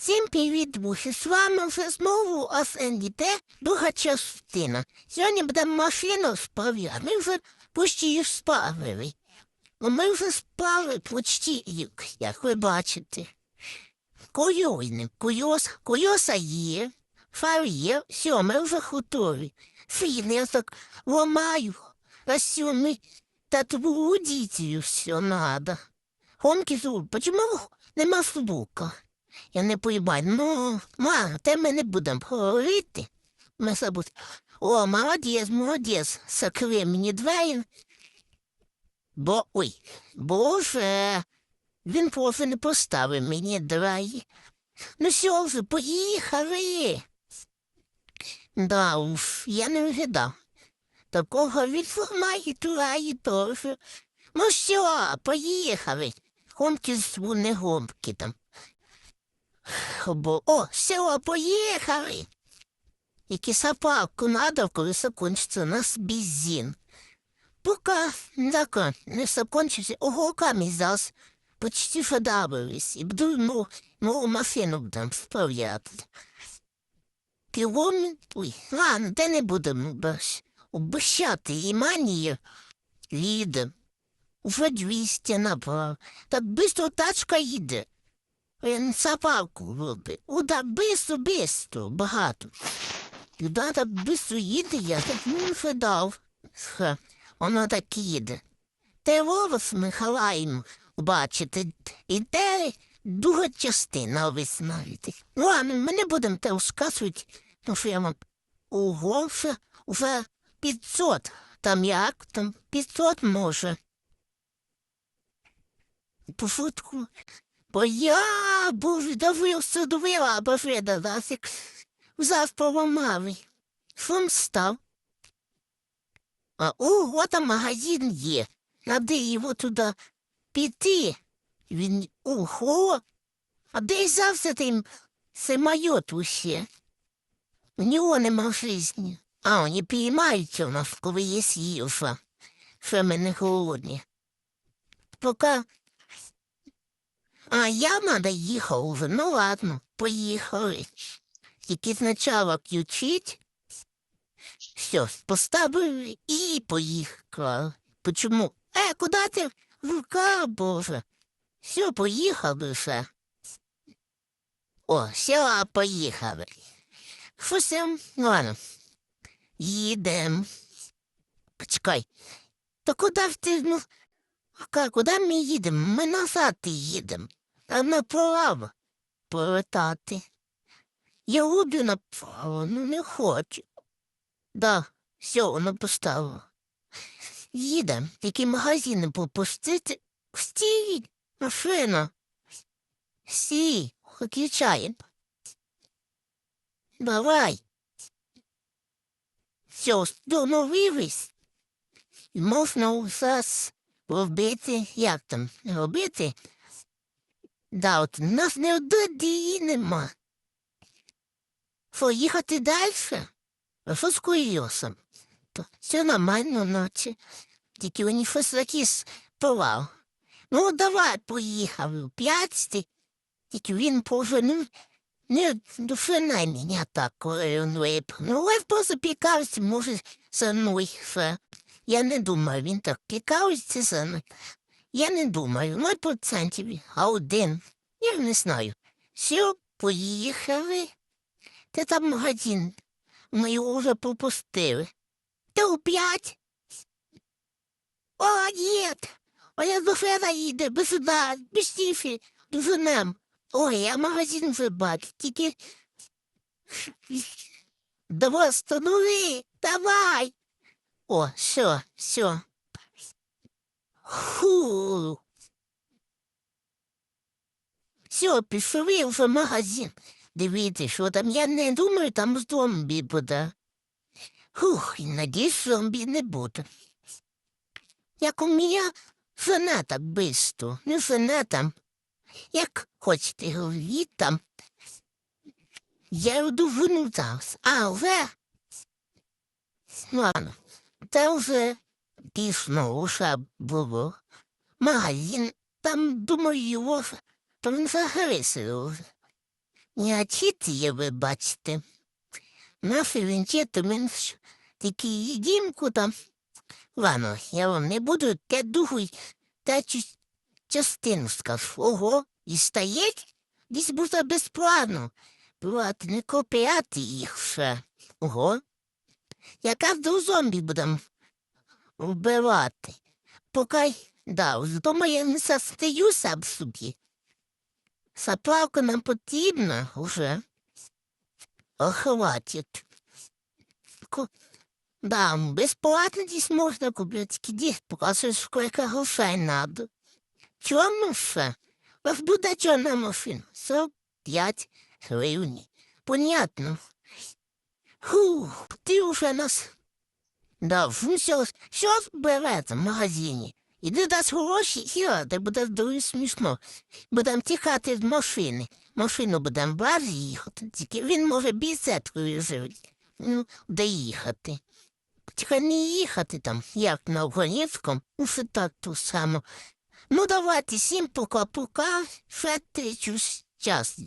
Всім привіт, друзі! З вами вже знову СНДТ, друга частина. Сьогодні будемо машину справляти. Ми вже почти її справили. Ми вже справили почти рік, як ви бачите. Кольойник, кольос, кольоса є, фар є, все, ми вже готові. Фін, я так ламаю, а все, та твою водителю все надо. Гонки зуб, почему нема звука? Я не поїбаю. Ну, ма, те ми не будемо говорити. Ми забудь. О, молодець, молодець. Закрив мені двері. Бо, ой, боже, він просто не поставив мені двері. Ну все вже, поїхали. Да, уж, я не вгадав. Такого відформає тураї теж. Ну все, поїхали. Гонки зву не гонки там. Бо, о, все, поїхали. Які сапалку надо, коли закончиться у нас бензин. Пока так, не закончится, ого, камень зараз почти подавились. І буду, ну, ну, машину будем справляти. Кілометр, ой, ладно, де не будемо баш. Обещати і манію. Уже 200 набрав. Так бистро тачка їде. Він сапалку робить. Уда бистро, бистро, багато. Куди так бистро їде, я так не видав. Ха, Воно так їде. Те волос Михайлаєм, бачите, і те друга частина. Ну, ладно, ми не будемо те розказувати, тому що я вам ого, вже, вже 500. Там як? Там 500 може. По. Бо я був вила, бо Фреда засік. Взяв поламали. Шум став. А ого, там магазин є. Надо його туди піти. Він ого. А де взявся тим самоліт усе? У нього нема житті. А, вони піймаються у коли є їжа. Що ми голодні. Пока а я надо їхав уже. Ну ладно, поїхали. Тільки спочатку включить. Все, поставили і поїхали. Почему? Е, куди ти? Рука, боже. Все, поїхали вже. О, все, поїхали. Там, ладно. Їдем. Почекай. То куди ти, ну, куди ми їдемо? Ми назад їдемо. А направо повертати. Я люблю направо, ну не хочу. Да, все, воно поставило. Їдемо, які магазини попустити. Стій, машина. Стій, включаємо. Давай. Все, встановились. Можна у нас робити, як там, робити. Да, от у нас не одної нема. Що, їхати далі? Що з курйосом? То все нормально, наче. Тільки вони щось якийсь повал. Ну, давай, поїхав. П'ятсті. Тільки він поженив. Не душинай мене так, він вип. Ну, я просто може, за мною. Я не думаю, він так пікався за мною. Я не думаю, ноль процентів, а один. Я не знаю. Все, поїхали. Та там магазин. Ми його вже пропустили. Та у п'ять. О, ні. А я до фера їде, без сюди, без тіфі, до нам. Ой, я магазин вже бачу, тільки. Давай, останови, давай. О, все, все. Фу. Все, пішли вже в магазин. Дивіться, що там. Я не думаю, там зомбі буде. Фух, і надіюсь, зомбі не буде. Як у мене так бисто, не жена там. Як хочете говорити там. Я йду зараз. А, вже? Ладно, це вже пішно вже було. Магазин, там, думаю, там він загресив. І очіти є, ви бачите. Наші вінчети мен ж такі дімку там. Ладно, я вам не буду, я думаю, та частину скажу. Ого, і стоять? Десь буде безплатно. Бувати, не купляти їх ще. Ого. Я кожного зомбі будем вбивати. Поки, да, дома я не состою сам собі. Заправка нам потрібна уже. О, хватит. Ку- Да, безплатно здесь можно купить. Где показывают, сколько грошей надо. Чому ще? Вас буде чорна машина. 45 гривень. Понятно. Фух, ти уже нас... Да, все, все берете в магазині. Іди дасть гроші, і ти буде дуже смішно. Будемо тікати з машини. Машину будемо брати їхати. Тільки він може бісеткою жити. Ну, де їхати? Тільки не їхати там, як на Українському, усе так ту само. Ну, давайте, всім пока-пока, ще третю час